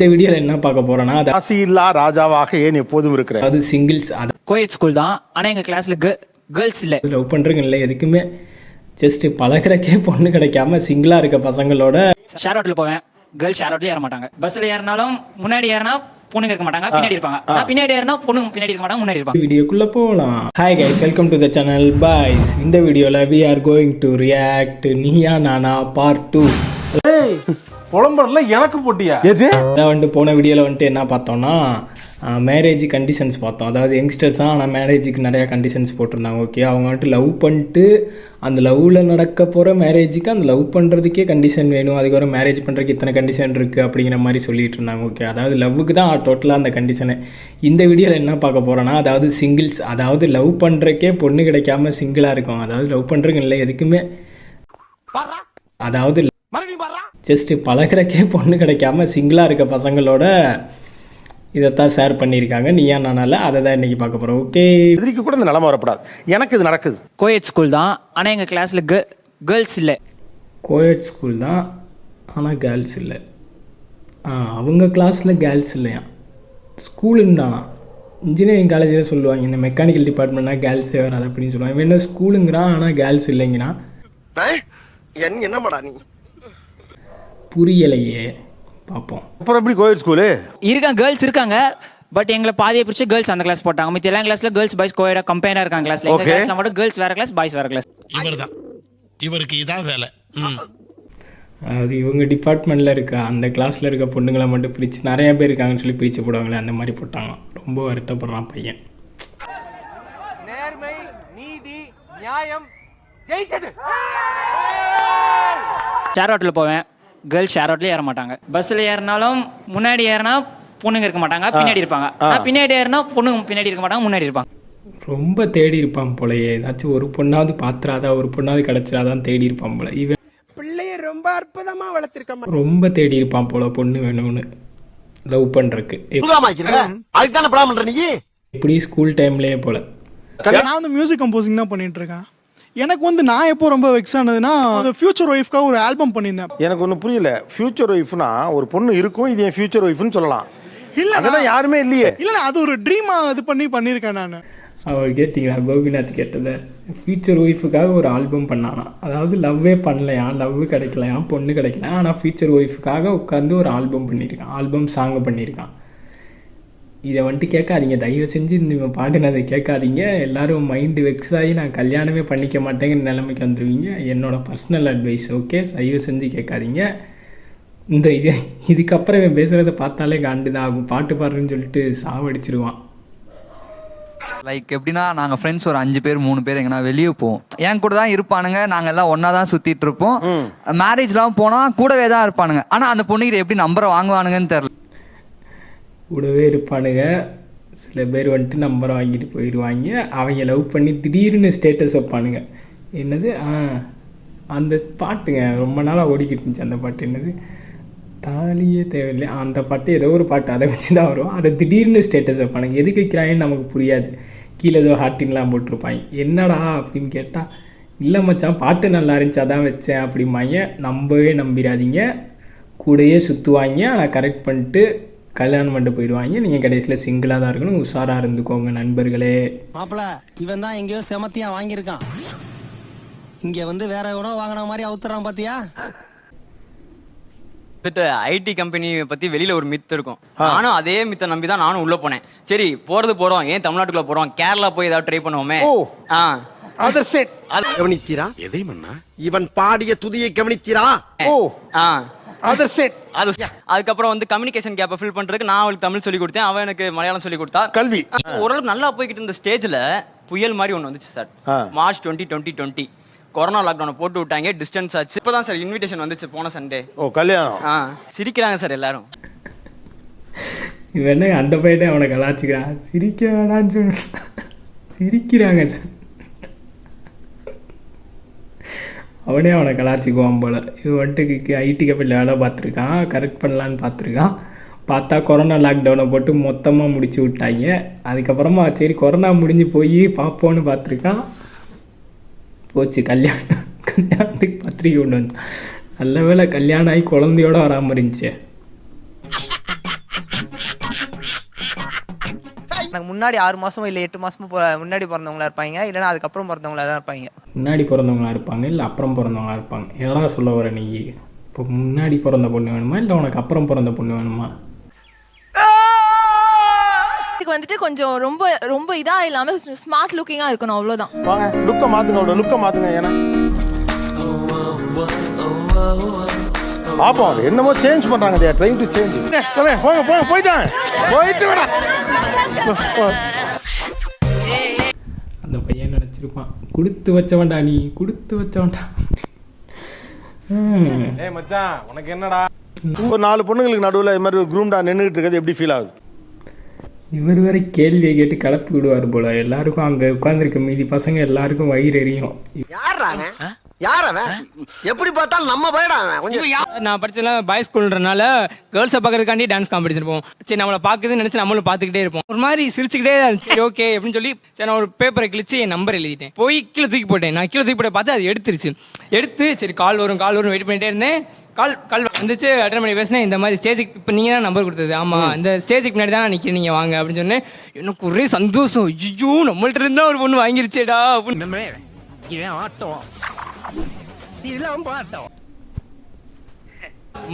இந்த வீடியோவில் என்ன பார்க்க போறோம்னா அது- ராசி இல்லா ராஜாவாக ஏன் எப்போதும் இருக்கிற அதாவது சிங்கிள்ஸ் அதாவது கோயட் ஸ்கூல் தான். ஆனால் எங்கள் கிளாஸில் கேர்ள்ஸ் இல்லை. லவ் பண்ணுறதுங்க இல்லை எதுக்குமே ஜஸ்ட் பழகுறக்கே பொண்ணு கிடைக்காம சிங்கிளாக இருக்க பசங்களோட ஷேர் ஆட்டோவில் போவேன். கேர்ள்ஸ் ஷேர் ஆட்டோவில் ஏற மாட்டாங்க. பஸ்ஸில் ஏறினாலும் முன்னாடி ஏறினா பொண்ணுங்க இருக்க மாட்டாங்க பின்னாடி இருப்பாங்க. நான் பின்னாடி ஏறினா பொண்ணுங்க பின்னாடி இருக்க மாட்டாங்க முன்னாடி இருப்பாங்க. வீடியோக்குள்ளே போகலாம் hi guys welcome to the channel boys இந்த வீடியோவில் we are going to react Neeya Naana part two புலம்புறதுல எனக்கு போட்டியா? எது? வந்துட்டு போன வீடியோவில் வந்துட்டு என்ன பார்த்தோம்னா மேரேஜ் கண்டிஷன்ஸ் பார்த்தோம். அதாவது யங்ஸ்டர்ஸ் தான் ஆனால் மேரேஜுக்கு நிறையா கண்டிஷன்ஸ் போட்டிருந்தாங்க ஓகே அவங்க வந்துட்டு லவ் பண்ணிட்டு அந்த லவ்வில் நடக்க போகிற மேரேஜுக்கு அந்த லவ் பண்ணுறதுக்கே கண்டிஷன் வேணும். அதுக்கப்புறம் மேரேஜ் பண்ணுறதுக்கு இத்தனை கண்டிஷன் இருக்குது அப்படிங்கிற மாதிரி சொல்லிட்டு இருந்தாங்க ஓகே அதாவது லவ்வுக்கு தான் டோட்டலாக அந்த கண்டிஷனு இந்த வீடியோவில் என்ன பார்க்க போகிறோன்னா அதாவது சிங்கிள்ஸ் அதாவது லவ் பண்ணுறக்கே பொண்ணு கிடைக்காம சிங்கிளாக இருக்கும். அதாவது லவ் பண்ணுறதுக்கு இல்லை எதுக்குமே. அதாவது ஜஸ்ட் பழகுறக்கே பொண்ணு கிடைக்காம சிங்கிளாக இருக்க பசங்களோட இதைத்தான் ஷேர் பண்ணியிருக்காங்க. நீயா நானால? அதை தான் இன்னைக்கு பார்க்க போகிறோம் ஓகே எதிரிக்கு கூட இந்த நிலைமை வரப்படாது. எனக்கு இது நடக்குது. கோயட் ஸ்கூல் தான். ஆனால் எங்கள் கிளாஸில் கேர்ள்ஸ் இல்லை. கோயட் ஸ்கூல் தான். ஆனால் கேர்ள்ஸ் இல்லை. ஆ அவங்க கிளாஸில் கேர்ள்ஸ் இல்லையா ஸ்கூலுன்னு தானா இன்ஜினியரிங் காலேஜில் சொல்லுவாங்க இந்த மெக்கானிக்கல் டிபார்ட்மெண்ட்னா கேர்ள்ஸே வராது அப்படின்னு சொல்லுவாங்க. இவன் என்ன ஸ்கூலுங்கிறான் ஆனால் கேர்ள்ஸ் இல்லைங்கிறான். என் என்னமாடா நீ? புரியலையே. பார்ப்போம் அப்புறம் எப்படி கோயில் ஸ்கூலு இருக்காங்க கேர்ள்ஸ் இருக்காங்க. பட் எங்களை பாதியை பிடிச்சி கேர்ள்ஸ் அந்த கிளாஸ் போட்டாங்க. மித்த எல்லா கிளாஸ்ல கேர்ள்ஸ் பாய்ஸ் கோயடா கம்பைனாக இருக்காங்க கிளாஸ்ல எங்கள் Okay. கிளாஸ்ல மட்டும் கேர்ள்ஸ் வேற கிளாஸ் பாய்ஸ் வேற கிளாஸ் இவர்தான். இவருக்கு இதான் வேலை. ம். அது இவங்க டிபார்ட்மெண்ட்டில் இருக்க அந்த கிளாஸில் இருக்க பொண்ணுங்களை மட்டும் பிரித்து நிறைய பேர் இருக்காங்கன்னு சொல்லி பிரித்து போடுவாங்களே அந்த மாதிரி போட்டாங்க. ரொம்ப வருத்தப்படுறான் பையன். நேர்மை நீதி நியாயம் ஜெயிச்சது. ஷேர் ஆட்டோவில் போவேன். கேர்ள்ஸ் ஷேர் ஏற மாட்டாங்க. பஸ்ஸில் ஏறினாலும் முன்னாடி ஏறினா பொண்ணுங்க இருக்க மாட்டாங்க பின்னாடி இருப்பாங்க. நான் பின்னாடி ஏறினா பொண்ணுங்க பின்னாடி இருக்க மாட்டாங்க முன்னாடி இருப்பாங்க. ரொம்ப தேடி இருப்பான் போலயே. ஏதாச்சும் ஒரு பொண்ணாவது பாத்திராதா ஒரு பொண்ணாவது கிடைச்சிடாதான் தேடி இருப்பான் போல. இவன் பிள்ளைய ரொம்ப அற்புதமா வளர்த்திருக்க ரொம்ப தேடி இருப்பான் போல பொண்ணு வேணும்னு லவ் பண்ணுறக்கு அதுக்கு தானே படம் பண்ற நீ? எப்படி ஸ்கூல் டைம்லேயே போல. நான் வந்து மியூசிக் கம்போசிங் தான் பண்ணிட்டு இருக்கேன். எனக்கு வந்து நான் எப்போ ரொம்ப வெக்ஸ் ஆனதுன்னா ஃபியூச்சர் ஒய்ஃப்காக ஒரு ஆல்பம் பண்ணியிருந்தேன். எனக்கு ஒன்றும் புரியல. ஃபியூச்சர் ஒய்ஃப்னா ஒரு பொண்ணு இருக்கும் இது என் ஃபியூச்சர் ஒய்ஃப்னு சொல்லலாம். இல்ல அதெல்லாம் யாருமே இல்லையே. இல்ல அது ஒரு ட்ரீமா இது பண்ணி பண்ணியிருக்கேன் நான். அவர் கேட்டிங்களா கோபிநாத் கேட்டதை? ஃபியூச்சர் ஒய்ஃபுக்காக ஒரு ஆல்பம் பண்ணானா. அதாவது லவ்வே பண்ணலையா? லவ் கிடைக்கலையா? பொண்ணு கிடைக்கல ஆனால் ஃபியூச்சர் ஒய்ஃபுக்காக உட்காந்து ஒரு ஆல்பம் பண்ணியிருக்கான். ஆல்பம் சாங் பண்ணியிருக்கான். இதை வந்துட்டு கேட்காதீங்க. தயவு செஞ்சு இந்த இவன் பாடினதை கேட்காதீங்க. எல்லாரும் மைண்டு வெக்ஸ் ஆகி நான் கல்யாணமே பண்ணிக்க மாட்டேங்கிற நிலைமைக்கு வந்துடுவீங்க என்னோட பர்சனல் அட்வைஸ் ஓகே தயவு செஞ்சு கேட்காதீங்க. இந்த இது இதுக்கப்புறம் இவன் பேசுகிறத பார்த்தாலே காண்டு தான் ஆகும். பாட்டு பாடுறேன்னு சொல்லிட்டு சாவடிச்சிருவான். லைக் எப்படின்னா நாங்கள் ஃப்ரெண்ட்ஸ் ஒரு அஞ்சு பேர் மூணு பேர் எங்கன்னா வெளியே போவோம். என் கூட தான் இருப்பானுங்க. நாங்கள் எல்லாம் ஒன்றா தான் சுற்றிட்டு இருப்போம். மேரேஜ்லாம் போனால் கூடவே தான் இருப்பானுங்க. ஆனால் அந்த பொண்ணுகிட்ட எப்படி நம்பரை வாங்குவானுங்கன்னு தெரில கூடவே இருப்பானுங்க. சில பேர் வந்துட்டு நம்பரை வாங்கிட்டு போயிடுவாங்க அவங்க லவ் பண்ணி திடீர்னு ஸ்டேட்டஸ் வைப்பானுங்க. என்னது? ஆ அந்த பாட்டுங்க. ரொம்ப நாளாக ஓடிக்கிட்டு இருந்துச்சு அந்த பாட்டு. என்னது? தாலியே தேவையில்லை. அந்த பாட்டு ஏதோ ஒரு பாட்டு. அதை வச்சு தான் வரும் அதை திடீர்னு ஸ்டேட்டஸ் வைப்பானுங்க. எதுக்கு வைக்கிறாங்கன்னு நமக்கு புரியாது. கீழே ஏதோ ஹார்ட்டின்லாம் போட்டிருப்பாங்க. என்னடா அப்படின்னு கேட்டால் இல்லை மச்சான் பாட்டு நல்லா இருந்துச்சு. அதான் வச்சேன். அப்படிம்பாங்க. நம்பவே நம்பிடாதீங்க கூடயே சுற்றுவாங்க ஆனால் கரெக்ட் பண்ணிட்டு கல்யாணம் பண்ணிட்டு போயிடுவாங்க. நீங்கள் கடைசியில் சிங்கிளாக தான் இருக்கணும். உஷாராக இருந்துக்கோங்க நண்பர்களே. மாப்பிள இவன் தான் எங்கேயோ செமத்தியா வாங்கியிருக்கான். இங்க வந்து வேற எவனோ வாங்கின மாதிரி அவுத்துறான் பாத்தியா? வந்துட்டு ஐடி கம்பெனி பத்தி வெளியில ஒரு மித் இருக்கும். நானும் அதே மித்தை நம்பி தான் நானும் உள்ள போனேன். சரி போறது போறோம். ஏன் தமிழ்நாட்டுக்குள்ள போறோம்? கேரளா போய் ஏதாவது ட்ரை பண்ணுவோமே. ஆ. அதர் செட் கவனித்தீரா? எதை மன்னா? இவன் பாடிய துதியை கவனித்தீரா? ஓ. ஆ. அதர் செட் அது அதுக்கப்புறம் வந்து கம்யூனிகேஷன் கேப்பை ஃபில் பண்றதுக்கு நான் அவளுக்கு தமிழ் சொல்லி கொடுத்தேன். அவன் எனக்கு மலையாளம் சொல்லி கொடுத்தா. கல்வி. ஓரளவுக்கு நல்லா போய்கிட்டு இருந்த ஸ்டேஜ்ல புயல் மாதிரி ஒன்று வந்துச்சு sir. March twenty twenty twenty corona லாக்டவுனை போட்டு விட்டாங்க. டிஸ்டன்ஸ் ஆச்சு. இப்பதான் சார் இன்விடேஷன் வந்துச்சு போன சண்டே ஓ கல்யாணம். ஆ. சிரிக்கிறாங்க சார் எல்லாரும். இவன் என்ன அந்த பையனே அவனை கலாச்சிக்கிறான்? சிரிக்க வேணான்னு சொல்லு சிரிக்கிறாங்க சார் அவனே அவனை கலாச்சிக்குவான் போல். இவன் வந்துட்டு ஐடி கம்பெனியில் வேலை பார்த்துருக்கான். கரெக்ட் பண்ணலான்னு பார்த்துருக்கான். பார்த்தா கொரோனா லாக்டவுனை போட்டு மொத்தமாக முடிச்சு விட்டாங்க. அதுக்கப்புறமா சரி கொரோனா முடிஞ்சு போய் பார்ப்போன்னு பார்த்துருக்கான். போச்சு கல்யாணம். கல்யாணத்துக்கு பத்திரிக்கை கொண்டு வந்து நல்ல வேளை கல்யாணம் ஆகி குழந்தையோட வராமல் இருந்துச்சு. எனக்கு முன்னாடி ஆறு மாசமோ இல்லை எட்டு மாசமோ பொ- முன்னாடி பிறந்தவங்களா இருப்பாங்க. இல்லைன்னா அதுக்கப்புறம் பிறந்தவங்களா தான் இருப்பாங்க. முன்னாடி பிறந்தவங்களா இருப்பாங்க இல்லை அப்புறம் பிறந்தவங்களா இருப்பாங்க. என்னடா சொல்ல வர நீ? இப்போ முன்னாடி பிறந்த பொண்ணு வேணுமா இல்லை உனக்கு அப்புறம் பிறந்த பொண்ணு வேணுமா? இதுக்கு வந்துட்டு கொஞ்சம் ரொம்ப ரொம்ப இதா இல்லாம ஸ்மார்ட் லுக்கிங்கா இருக்கணும் அவ்வளவுதான். வாங்க லுக்கை மாத்துங்க அவட லுக்கை மாத்துங்க ஏன்னா. பாப்போம். அது என்னமோ சேஞ்ச் பண்றாங்க தே ட்ரைங் டு சேஞ்ச் போங்க போங்க போயிட்டாங்க. போயிட்டு விடா. அந்த பையன் நினச்சிருப்பான் கொடுத்து வச்சவன்டா நீ கொடுத்து வச்சவன்டா. ஹம். ஏய் மச்சான் உனக்கு என்னடா? ஒரு நாலு பொண்ணுங்களுக்கு நடுவில் இது மாதிரி குரூம்டா நின்றுட்டு இருக்கிறது எப்படி ஃபீல் ஆகுது? இவர் வேற கேள்வியை கேட்டு கிளப்பி விடுவார் போல. எல்லாருக்கும் அங்கே உட்காந்துருக்க மீதி பசங்க எல்லாருக்கும் வயிறு எரியும். யார் அவன்? எப்படி பார்த்தாலும் நம்ம போயிடா கொஞ்சம் நான் படிச்சதுலாம் பாய்ஸ் ஸ்கூல்ன்றனால கேர்ள்ஸை பார்க்கறதுக்காண்டி டான்ஸ் காம்படிஷன் போவோம். சரி நம்மளை பார்க்குதுன்னு நினச்சி நம்மளும் பார்த்துக்கிட்டே இருப்போம். ஒரு மாதிரி சிரிச்சுக்கிட்டே சரி ஓகே அப்படின்னு சொல்லி சரி நான் ஒரு பேப்பரை கிழிச்சு என் நம்பர் எழுதிட்டேன். போய் கீழே தூக்கி போட்டேன். நான் கீழே தூக்கி போட்ட பார்த்து அது எடுத்துருச்சு. எடுத்து சரி கால் வரும் கால் வரும் வெயிட் பண்ணிட்டே இருந்தேன். கால் கால் வந்துச்சு அட்டன் பண்ணி பேசினேன். இந்த மாதிரி ஸ்டேஜுக்கு இப்போ நீங்கள் தான் நம்பர் கொடுத்தது. ஆமாம் இந்த ஸ்டேஜுக்கு முன்னாடி தான் நான் நிற்கிறேன் நீங்கள் வாங்க அப்படின்னு சொன்னேன். எனக்கு ஒரே சந்தோஷம். ஐயோ நம்மள்ட்ட இருந்தா ஒரு பொண்ணு வாங்கிருச்சேடா அப்படின்னு. ரொம்ப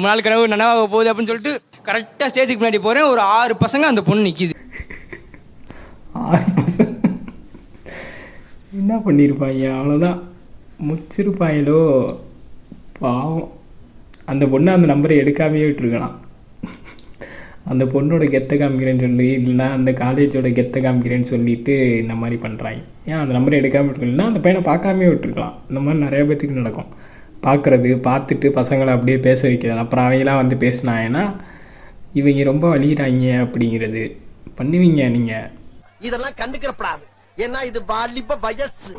நாள் கனவு நனவாக போகுது அப்படின்னு சொல்லிட்டு கரெக்டாக ஸ்டேஜுக்கு முன்னாடி போகிறேன் ஒரு ஆறு பசங்க அந்த பொண்ணு நிற்கிது என்ன பண்ணியிருப்பாங்க அவ்வளோதான் முச்சிருப்பாங்களோ பாவம். அந்த பொண்ணு அந்த நம்பரை எடுக்காமையே விட்டுருக்கலாம். அந்த பொண்ணோட கெத்தை காமிக்கிறேன்னு சொல்லி இல்லைன்னா அந்த காலேஜோட கெத்தை காமிக்கிறேன்னு சொல்லிட்டு இந்த மாதிரி பண்ணுறாங்க ஏன் அந்த நம்பரை எடுக்காமல் விட்டுருக்கலாம் அந்த பையனை பார்க்காமே விட்டுருக்கலாம். இந்த மாதிரி நிறைய பேத்துக்கு நடக்கும். பார்க்குறது பார்த்துட்டு பசங்களை அப்படியே பேச வைக்கிறது. அப்புறம் அவங்களாம் வந்து பேசினாங்கன்னா இவங்க ரொம்ப வலிகிறாங்க அப்படிங்கிறது. பண்ணுவீங்க நீங்கள் இதெல்லாம் கண்டுக்கிறப்படாது. ஏன்னா இது வாலிப வயசு.